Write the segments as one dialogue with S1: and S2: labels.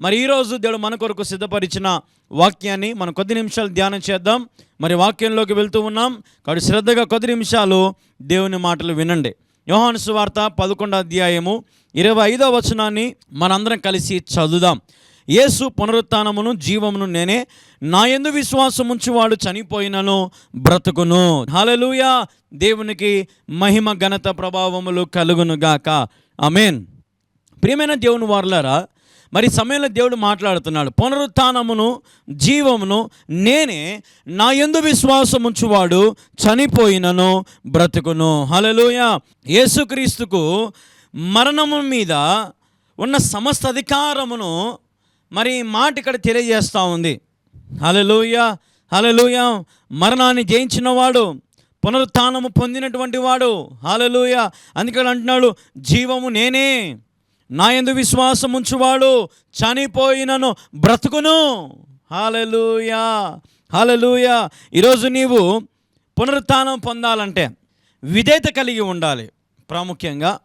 S1: మరి ఈరోజు దేవుడు మన కొరకు సిద్ధపరిచిన వాక్యాన్ని మనం కొద్ది నిమిషాలు ధ్యానం చేద్దాం. మరి వాక్యంలోకి వెళ్తూ ఉన్నాం. కాబట్టి శ్రద్ధగా కొద్ది నిమిషాలు దేవుని మాటలు వినండి. యోహాను సువార్త పదకొండో అధ్యాయము ఇరవై ఐదో వచనాన్ని మనందరం కలిసి చదువుదాం యేసు పునరుత్నమును జీవమును నేనే నా ఎందు విశ్వాసం ఉంచువాడు చనిపోయినను బ్రతుకును. హల్లెలూయా! దేవునికి మహిమ ఘనత ప్రభావములు కలుగును గాక ప్రియమైన దేవుని వార్లారా మరి సమయంలో దేవుడు మాట్లాడుతున్నాడు పునరుత్నమును జీవమును నేనే నా ఎందు విశ్వాసం ఉంచువాడు చనిపోయినను బ్రతుకును. హలలోయ యేసుక్రీస్తుకు మరణము మీద ఉన్న సమస్త అధికారమును మరి మాట ఇక్కడ తెలియజేస్తూ ఉంది. హలలోయ హలలోయ మరణాన్ని జయించినవాడు పునరుత్నము పొందినటువంటి వాడు. హాలలుయ అందుకని అంటున్నాడు జీవము నేనే. నా ఎందు విశ్వాసం ఉంచువాడు చనిపోయినను బ్రతుకును. హాలలుయా హాలలుయా ఈరోజు నీవు పునరుత్నం పొందాలంటే విధేయత కలిగి ఉండాలి ప్రాముఖ్యంగా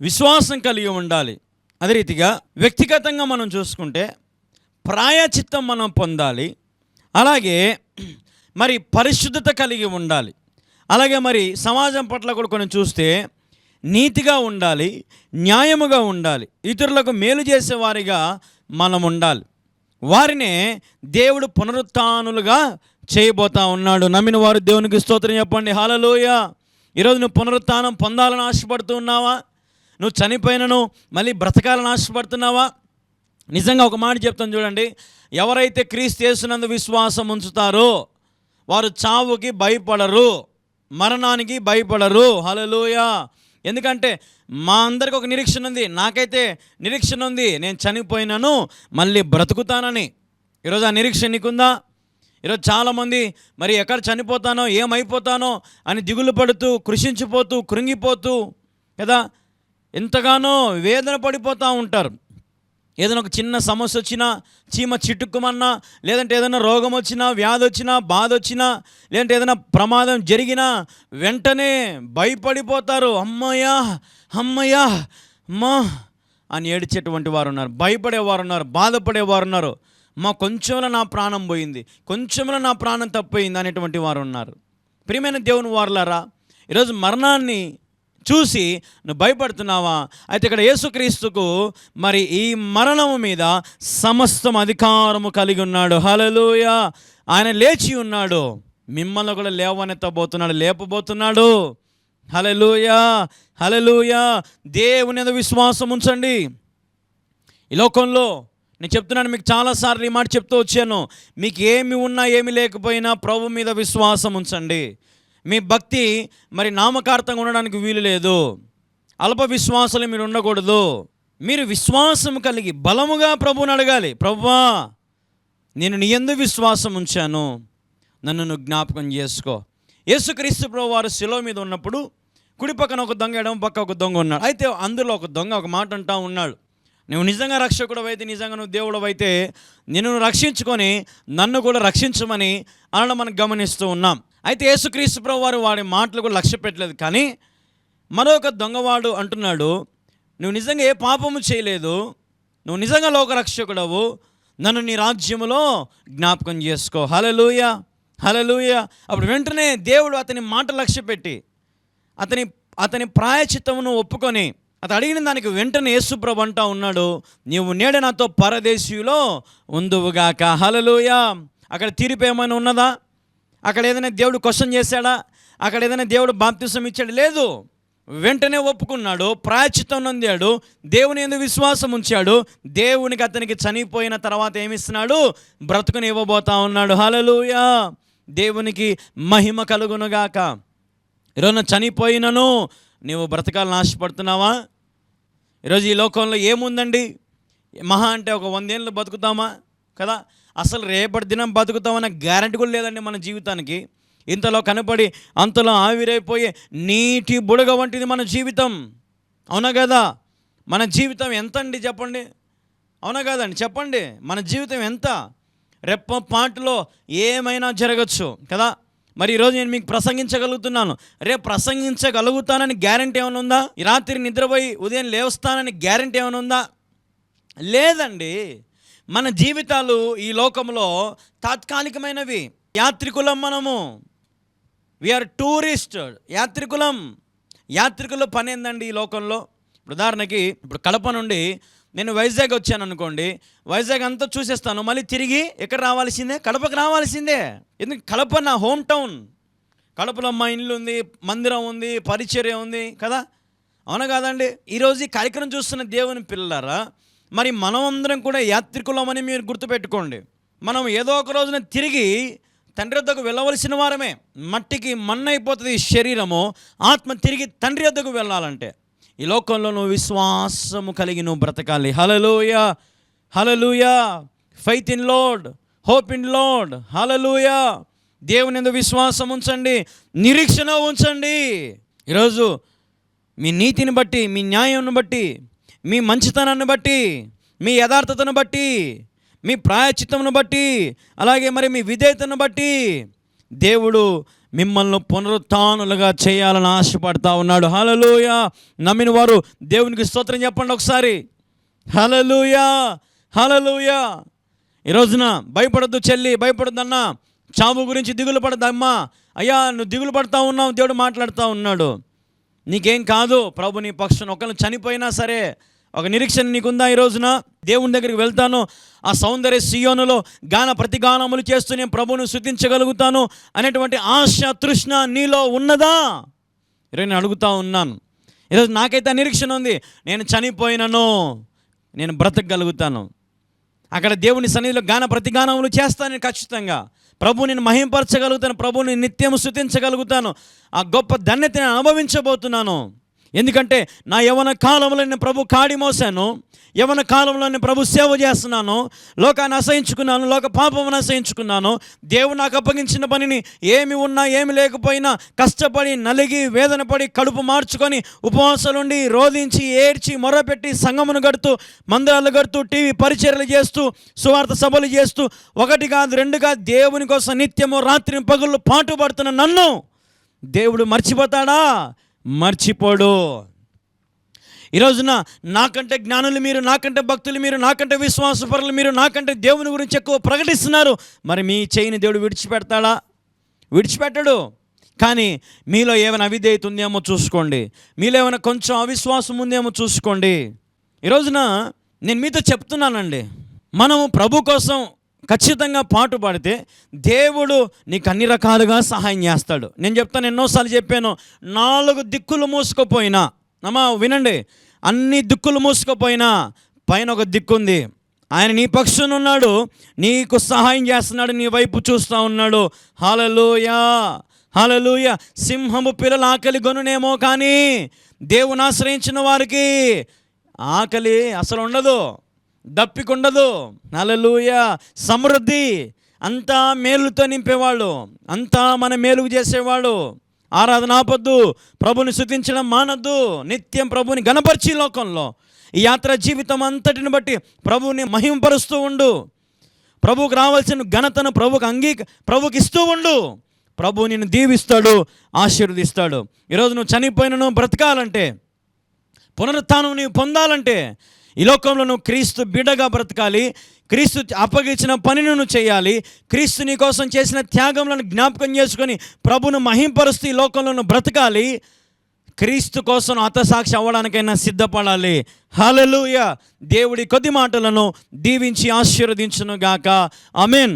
S1: విశ్వాసం కలిగి ఉండాలి. అదే రీతిగా వ్యక్తిగతంగా మనం చూసుకుంటే ప్రాయచిత్తం మనం పొందాలి. అలాగే మరి పరిశుద్ధత కలిగి ఉండాలి. అలాగే మరి సమాజం పట్ల కూడా కొన్ని చూస్తే నీతిగా ఉండాలి న్యాయముగా ఉండాలి. ఇతరులకు మేలు చేసేవారిగా మనం ఉండాలి. వారినే దేవుడు పునరుత్నులుగా చేయబోతా ఉన్నాడు. నమ్మిన వారు దేవునికి స్తోత్రం చెప్పండి. హాలలోయ ఈరోజు నువ్వు పునరుత్నం పొందాలని ఆశపడుతూ ఉన్నావా? నువ్వు చనిపోయినను మళ్ళీ బ్రతకాలని ఆశపడుతున్నావా? నిజంగా ఒక మాట చెప్తాను చూడండి. ఎవరైతే క్రీస్తు చేసినందు విశ్వాసం ఉంచుతారో వారు చావుకి భయపడరు మరణానికి భయపడరు. హలలోయ ఎందుకంటే మా అందరికి ఒక నిరీక్షణ ఉంది. నాకైతే నిరీక్షణ ఉంది. నేను చనిపోయినాను మళ్ళీ బ్రతుకుతానని. ఈరోజు ఆ నిరీక్షణ నీకుందా? ఈరోజు చాలామంది మరి ఎక్కడ చనిపోతానో ఏమైపోతానో అని దిగులు పడుతూ కృషించిపోతూ కృంగిపోతూ కదా? ఎంతగానో వేదన పడిపోతూ ఉంటారు. ఏదైనా ఒక చిన్న సమస్య వచ్చినా చీమ చిట్టుకుమన్నా లేదంటే ఏదైనా రోగం వచ్చినా వ్యాధి వచ్చినా బాధ వచ్చినా లేదంటే ఏదైనా ప్రమాదం జరిగినా వెంటనే భయపడిపోతారు. అమ్మయ్యా అమ్మయ్యా అమ్మా అని ఏడిచేటువంటి వారు ఉన్నారు భయపడేవారు ఉన్నారు బాధపడేవారు ఉన్నారు మా కొంచెంలో నా ప్రాణం పోయింది కొంచెంలో నా ప్రాణం తప్పోయింది అనేటువంటి వారు ఉన్నారు ప్రియమైన దేవుని వారులారా ఈరోజు మరణాన్ని చూసి నువ్వు భయపడుతున్నావా? అయితే ఇక్కడ యేసుక్రీస్తుకు మరి ఈ మరణము మీద సమస్తం అధికారము కలిగి ఉన్నాడు. హలలుయ ఆయన లేచి ఉన్నాడు. మిమ్మల్ని కూడా లేవనెత్తబోతున్నాడు లేపబోతున్నాడు. హలలుయా హలలుయా దేవుని మీద విశ్వాసం ఉంచండి. ఈ లోకంలో నేను చెప్తున్నాను మీకు చాలాసార్లు ఈ మాట చెప్తూ వచ్చాను. మీకు ఏమి ఉన్నా ఏమి లేకపోయినా ప్రభు మీద విశ్వాసం ఉంచండి. మీ భక్తి మరి నామకార్థంగా ఉండడానికి వీలు లేదు. అల్ప విశ్వాసాలు మీరు ఉండకూడదు. మీరు విశ్వాసం కలిగి బలముగా ప్రభువుని అడగాలి. ప్రభువా నేను నీ ఎందు విశ్వాసం ఉంచాను. నన్ను నువ్వు జ్ఞాపకం చేసుకో. యేసుక్రీస్తు ప్రభు వారు శిలో మీద ఉన్నప్పుడు కుడి పక్కన ఒక దొంగ ఎడమ పక్క ఒక దొంగ ఉన్నాడు. అయితే అందులో ఒక దొంగ ఒక మాట అంటా ఉన్నాడు. నువ్వు నిజంగా రక్షకుడు అయితే నిజంగా నువ్వు దేవుడు అయితే నిన్ను రక్షించుకొని నన్ను కూడా రక్షించమని అనడం మనం గమనిస్తూ ఉన్నాం. అయితే యేసుక్రీస్తు ప్రభు వారు వాడి మాటలు కూడా లక్ష్య పెట్టలేదు. కానీ మరొక దొంగవాడు అంటున్నాడు నువ్వు నిజంగా ఏ పాపము చేయలేదు నువ్వు నిజంగా లోకరక్షకుడవు నన్ను నీ రాజ్యములో జ్ఞాపకం చేసుకో. హలలుయ హలలుయ అప్పుడు వెంటనే దేవుడు అతని మాట లక్ష్య పెట్టి అతని అతని ప్రాయచిత్తమును ఒప్పుకొని అతను అడిగిన దానికి వెంటనే యేసుప్రభు అంటా ఉన్నాడు నీవు నేడ నాతో పరదేశీయులో ఉందువుగాక. హలలుయ అక్కడ తీరిపేమైనా ఏమైనా ఉన్నదా? అక్కడ ఏదైనా దేవుడు క్వశ్చన్ చేశాడా? అక్కడ ఏదైనా దేవుడు బాప్తిసం ఇచ్చాడు? లేదు. వెంటనే ఒప్పుకున్నాడు. ప్రాచితం నొందాడు. దేవుని ఎందుకు విశ్వాసం ఉంచాడు. దేవునికి అతనికి చనిపోయిన తర్వాత ఏమిస్తున్నాడు? బ్రతుకుని ఇవ్వబోతా ఉన్నాడు. హలలుయా దేవునికి మహిమ కలుగునుగాక. ఈరోజు చనిపోయినను. నీవు బ్రతకాలని ఆశపడుతున్నావా? ఈరోజు ఈ లోకంలో ఏముందండి? మహా అంటే ఒక వందేళ్ళు బతుకుతామా? కదా? అసలు రేపటి దినం బతుకుతామన్న గ్యారంటీ కూడా లేదండి మన జీవితానికి. ఇంతలో కనపడి అంతలో ఆవిరైపోయే నీటి బుడగ వంటిది మన జీవితం. అవునా కదా? మన జీవితం ఎంత అండి చెప్పండి? అవునా కదండి చెప్పండి. మన జీవితం ఎంత? రెప్ప పాటలో ఏమైనా జరగచ్చు కదా? మరి ఈరోజు నేను మీకు ప్రసంగించగలుగుతున్నాను. రేపు ప్రసంగించగలుగుతానని గ్యారంటీ ఏమైనా ఉందా? ఈ రాత్రి నిద్రపోయి ఉదయం లేవస్తానని గ్యారంటీ ఏమైనా ఉందా? లేదండి. మన జీవితాలు ఈ లోకంలో తాత్కాలికమైనవి. యాత్రికులం మనము. వీఆర్ టూరిస్ట్ యాత్రికులం. యాత్రికుల పని ఏందండి ఈ లోకంలో? ఇప్పుడు ఉదాహరణకి ఇప్పుడు కడప నుండి నేను వైజాగ్ వచ్చాను అనుకోండి వైజాగ్ అంతా చూసేస్తాను మళ్ళీ తిరిగి ఎక్కడ రావాల్సిందే? కడపకు రావాల్సిందే. ఎందుకు? కడప నా హోమ్ టౌన్ కడపలో మా ఇల్లు ఉంది మందిరం ఉంది పరిచర్య ఉంది కదా? అవునా కాదండి? ఈరోజు ఈ కార్యక్రమం చూస్తున్న దేవుని పిల్లలారా మరి మనమందరం కూడా యాత్రికులమని మీరు గుర్తుపెట్టుకోండి. మనం ఏదో ఒక రోజున తిరిగి తండ్రి వద్దకు వెళ్ళవలసిన వారమే. మట్టికి మన్నైపోతుంది శరీరము. ఆత్మ తిరిగి తండ్రి వద్దకు వెళ్ళాలంటే. ఈ లోకంలో నువ్వు విశ్వాసము కలిగి నువ్వు బ్రతకాలి. Hallelujah hallelujah faith in Lord hope in Lord hallelujah దేవుని ఎందు విశ్వాసం ఉంచండి. నిరీక్షణ ఉంచండి. ఈరోజు మీ నీతిని బట్టి మీ న్యాయంను బట్టి మీ మంచితనాన్ని బట్టి మీ యథార్థతను బట్టి మీ ప్రాయచిత్తమును బట్టి అలాగే మరి మీ విధేయతను బట్టి దేవుడు మిమ్మల్ని పునరుత్నులుగా చేయాలని ఆశపడతా ఉన్నాడు. హలలుయ నమ్మిన వారు దేవునికి స్తోత్రం చెప్పండి ఒకసారి. హలలుయ హలలుయ ఈ రోజున భయపడద్దు చెల్లి భయపడద్దన్నా. చావు గురించి దిగులు పడద్దమ్మా. అయ్యా నువ్వు దిగులు పడతా ఉన్నావు దేవుడు మాట్లాడుతూ ఉన్నాడు. నీకేం కాదు ప్రభు నీ పక్షం ఒకళ్ళు చనిపోయినా సరే ఒక నిరీక్షణ నీకుందా ఈ రోజున? దేవుని దగ్గరికి వెళ్తాను. ఆ సౌందర్య సియోనులో గాన ప్రతిగానములు చేస్తూ నేను ప్రభువును శుద్ధించగలుగుతాను అనేటువంటి ఆశ తృష్ణ నీలో ఉన్నదా? ఈరోజు నేను అడుగుతా ఉన్నాను. ఈరోజు నాకైతే ఆ నిరీక్షణ ఉంది. నేను చనిపోయినను నేను బ్రతకగలుగుతాను. అక్కడ దేవుని సన్నిధిలో గాన ప్రతిగానములు చేస్తాను నేను ఖచ్చితంగా. ప్రభు నేను మహింపరచగలుగుతాను ప్రభుని నిత్యము శృతించగలుగుతాను ఆ గొప్ప ధన్యత నేను అనుభవించబోతున్నాను. ఎందుకంటే నా యవన కాలంలో నేను ప్రభు కాడి మోసాను యవన కాలంలో నేను ప్రభు సేవ చేస్తున్నాను లోకాన్ని అసహించుకున్నాను లోక పాపమును అసహించుకున్నాను. దేవుడు నాకు అప్పగించిన పనిని ఏమి ఉన్నా ఏమి లేకపోయినా కష్టపడి నలిగి వేదన పడి కడుపు మార్చుకొని ఉపవాసాలుండి రోధించి ఏడ్చి మొరపెట్టి సంగమును గడుతూ మందిరాలు గడుతూ టీవీ పరిచర్యలు చేస్తూ సువార్త సభలు చేస్తూ ఒకటి కాదు రెండు కాదు దేవుని కోసం నిత్యము రాత్రి పగుళ్ళు పాటుపడుతున్న నన్ను దేవుడు మర్చిపోతాడా? మర్చిపోడు. ఈ రోజున నాకంటే జ్ఞానులు మీరు నాకంటే భక్తులు మీరు నాకంటే విశ్వాసపరులు మీరు నాకంటే దేవుని గురించి ఎక్కువ ప్రకటిస్తున్నారు. మరి మీ చేయిని దేవుడు విడిచిపెడతాడా? విడిచిపెట్టడు. కానీ మీలో ఏమైనా అవిధేయత ఉందేమో చూసుకోండి. మీలో ఏమైనా కొంచెం అవిశ్వాసం ఉందేమో చూసుకోండి. ఈ రోజున నేను మీతో చెప్తున్నానండి. మనము ప్రభు కోసం ఖచ్చితంగా పాటు పాడితే దేవుడు నీకు అన్ని రకాలుగా సహాయం చేస్తాడు. నేను చెప్తాను ఎన్నోసార్లు చెప్పాను నాలుగు దిక్కులు మూసుకుపోయినా అమ్మా వినండి అన్ని దిక్కులు మూసుకుపోయినా పైన ఒక దిక్కుంది. ఆయన నీ పక్షున ఉన్నాడు నీకు సహాయం చేస్తున్నాడు నీ వైపు చూస్తూ ఉన్నాడు. హాలలోయా హాలలోయ సింహము పిల్లల ఆకలి గొనునేమో కానీ దేవుని ఆశ్రయించిన వారికి ఆకలి అసలు ఉండదు. దప్పికుండదు. నలలుయ సమృద్ధి. అంతా మేలుతో నింపేవాళ్ళు. అంతా మన మేలుగు చేసేవాడు ఆరాధన ఆపొద్దు. ప్రభుని శుతించడం మానద్దు. నిత్యం ప్రభుని గణపరిచి లోకంలో. ఈ యాత్ర జీవితం అంతటిని బట్టి ప్రభువుని మహింపరుస్తూ ఉండు. ప్రభువుకు రావాల్సిన ఘనతను ప్రభుకు అంగీ ప్రభుకి ఇస్తూ ఉండు. ప్రభు నిన్ను దీవిస్తాడు ఆశీర్వదిస్తాడు. ఈరోజు నువ్వు చనిపోయిన నువ్వు బ్రతకాలంటే పునరుత్నం నీవు పొందాలంటే ఈ లోకంలో నువ్వు క్రీస్తు బిడగా బ్రతకాలి క్రీస్తు అప్పగించిన పనిని నువ్వు చేయాలి క్రీస్తు నీ కోసం చేసిన త్యాగంలను జ్ఞాపకం చేసుకొని ప్రభును మహింపరుస్తూ ఈ లోకంలో నువ్వు బ్రతకాలి క్రీస్తు కోసం హతసాక్షి అవ్వడానికైనా సిద్ధపడాలి. హలలుయ దేవుడి కొద్ది మాటలను దీవించి ఆశీర్వదించును గాక అమెన్